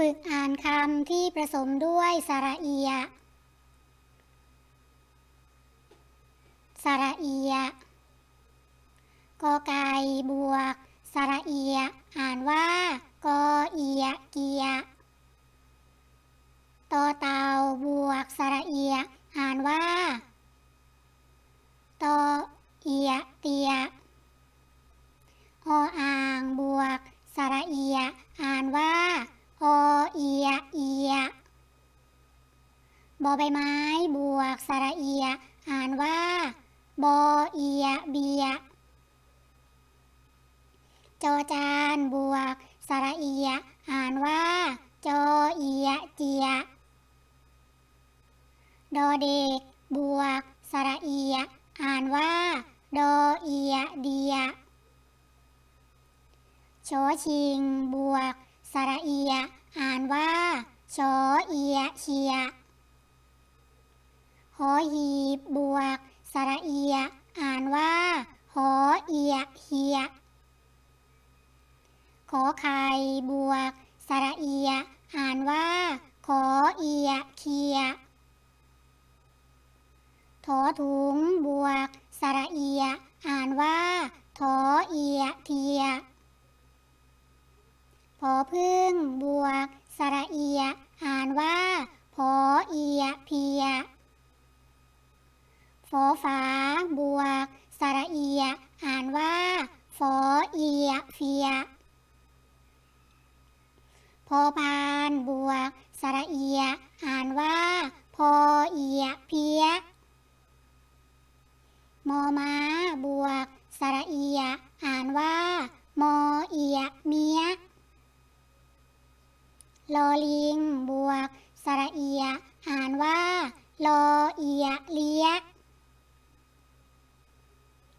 ฝึกอ่านคำที่ผสมด้วยสระเอีย สระเอีย กอไก่บวก สระเอีย อ่านว่า กอเอียเกียตอเตาบวก สระเอีย อ่านว่า ตอเอียเตียออ่างบวก สระเอีย อ่านว่าอเอียเอีย บอใบไม้ บวก สระเอีย อ่านว่า บอเอียเบีย จอจานบวก สระเอีย อ่านว่า จอเอียเจีย ดอเด็ก บวก สระเอีย อ่านว่า ดอเอียเดียชอชิง บวก สระเอีย อ่านว่าชอเอียเชีย หอหีบบวก สระเอีย อ่านว่า หอเอียเฮีย ขอไข่บวก สระเอีย อ่านว่า ขอเอียเคียถอถุงบวก สระเอีย อ่านว่าถอเอียเทียพอพึ่งบวก สระเอีย อ่านว่าพอเอียเพียฟ อฝาบวก สระเอีย อ่านว่า ฟอเอียเฟีย พอพานบวก สระเอีย อ่านว่า พอเอียเพีย มอม้าบวก สระเอีย อ่านว่า มอเอียเมียลอลิงบวก สระเอีย อ่านว่า ลอเอียเลีย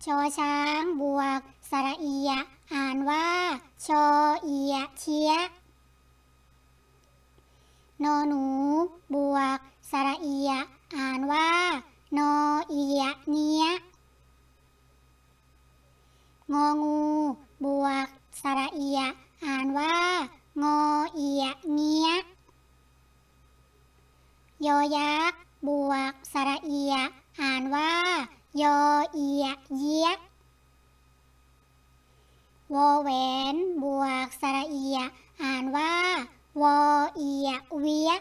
ชอช้างบวก สระเอีย อ่านว่า ชอเอียเชียนอหนู บวก สระเอีย อ่านว่า นอเอียเนียงองู บวก สระเอีย อ่านว่า งอเอียเงียยอยักษ์ บวก สระเอีย อ่านว่า ยอเอียเยียวอแหวนบวกสระเอีย อ่านว่าวอเอียเวีย